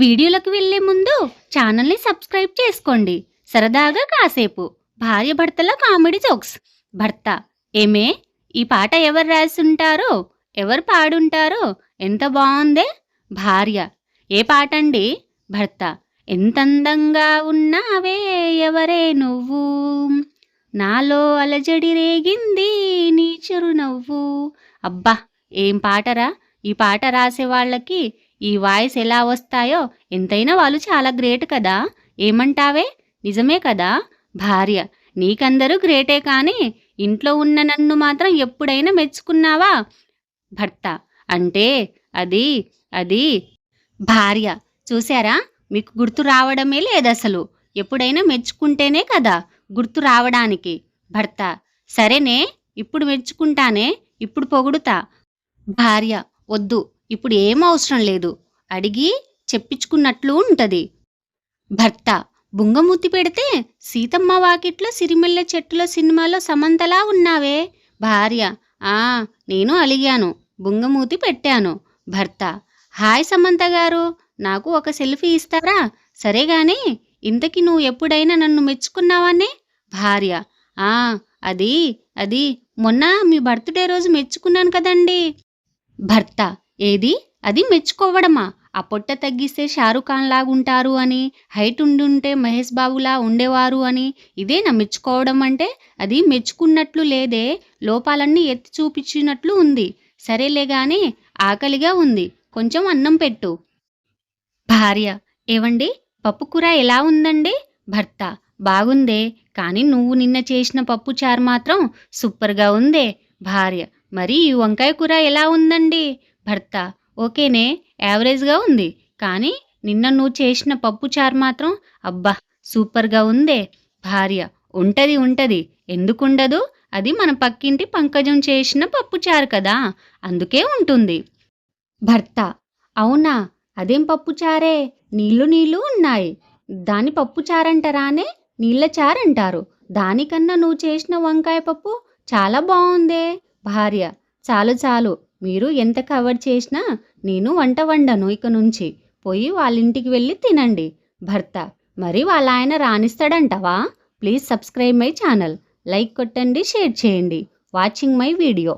వీడియోలకు వెళ్ళే ముందు ఛానల్ని సబ్స్క్రైబ్ చేసుకోండి. సరదాగా కాసేపు భార్య భర్తల కామెడీ జోక్స్. భర్త ఏమే? ఈ పాట ఎవరు రాసుంటారో? ఎవరు పాడుంటారో? ఎంత బాగుందే భార్య ఏ పాట అండి భర్త ఎంత అందంగా ఉన్నావే? ఎవరే నువ్వు? నాలో అలజడి రేగింది నీ చిరునవ్వు. అబ్బా ఏం పాటరా? ఈ పాట రాసే వాళ్ళకి ఈ వాయిస్ ఎలా వస్తాయో ఎంతైనా వాళ్ళు చాలా గ్రేట్ కదా. ఏమంటావే? నిజమే కదా. భార్య నీకందరూ గ్రేటే కానీ ఇంట్లో ఉన్న నన్ను మాత్రం ఎప్పుడైనా మెచ్చుకున్నావా? భర్త అంటే అది అది. భార్య చూసారా మీకు గుర్తు రావడమే లేదు అసలు. ఎప్పుడైనా మెచ్చుకుంటేనే కదా గుర్తు రావడానికి. భర్త సరేనే ఇప్పుడు మెచ్చుకుంటానే ఇప్పుడు పొగుడుతా. భార్య వద్దు. ఇప్పుడు ఏం అవసరం లేదు. అడిగి చెప్పించుకున్నట్లు ఉంటది. భర్త బుంగమూతి పెడితే సీతమ్మ వాకిట్లో సిరిమల్లె చెట్టులో సినిమాలో సమంతలా ఉన్నావే. భార్య ఆ నేను అలిగాను బుంగమూతి పెట్టాను. భర్త హాయ్ సమంత గారు నాకు ఒక సెల్ఫీ ఇస్తారా? సరే గాని ఇంతకి నువ్వు ఎప్పుడైనా నన్ను మెచ్చుకున్నావానే? భార్య ఆ అది అది మొన్న మీ బర్త్డే రోజు మెచ్చుకున్నాను కదండి. భర్త ఏది? అది మెచ్చుకోవడమా? ఆ పొట్ట తగ్గిస్తే షారుఖ్ ఖాన్ లాగుంటారు అని హైట్ ఉండుంటే మహేష్ బాబులా ఉండేవారు అని ఇదేనా మెచ్చుకోవడం అంటే? అది మెచ్చుకున్నట్లు లేదే లోపాలన్నీ ఎత్తి చూపించినట్లు ఉంది. సరేలే గాని ఆకలిగా ఉంది. కొంచెం అన్నం పెట్టు. భార్య ఏవండి? పప్పు కూర ఎలా ఉందండి? భర్త బాగుందే కానీ నువ్వు నిన్న చేసిన పప్పు చారు మాత్రం సూపర్గా ఉందే. భార్య మరి ఈ వంకాయ కూర ఎలా ఉందండి? భర్త. ఓకేనే యావరేజ్గా ఉంది. కానీ నిన్న నువ్వు చేసిన పప్పు చారు మాత్రం అబ్బా సూపర్గా ఉందే. భార్య ఉంటది ఉంటది. ఎందుకుండదు? అది మన పక్కింటి పంకజం చేసిన పప్పు చారు కదా. అందుకే ఉంటుంది. భర్త అవునా? అదేం పప్పు చారే? నీళ్ళు నీళ్ళు ఉన్నాయి. దాని పప్పు చారంటారానే నీళ్ళ చారంటారు. దానికన్నా నువ్వు చేసిన వంకాయ పప్పు చాలా బాగుందే భార్య చాలు చాలు. మీరు ఎంత కవర్ చేసినా నేను వంట వండను ఇక నుంచి. పోయి వాళ్ళ ఇంటికి వెళ్ళి తినండి. భర్త మరి వాళ్ళ ఆయన రాణిస్తాడంటవా? Please subscribe my channel. Like కొట్టండి షేర్ చేయండి. Watching my video.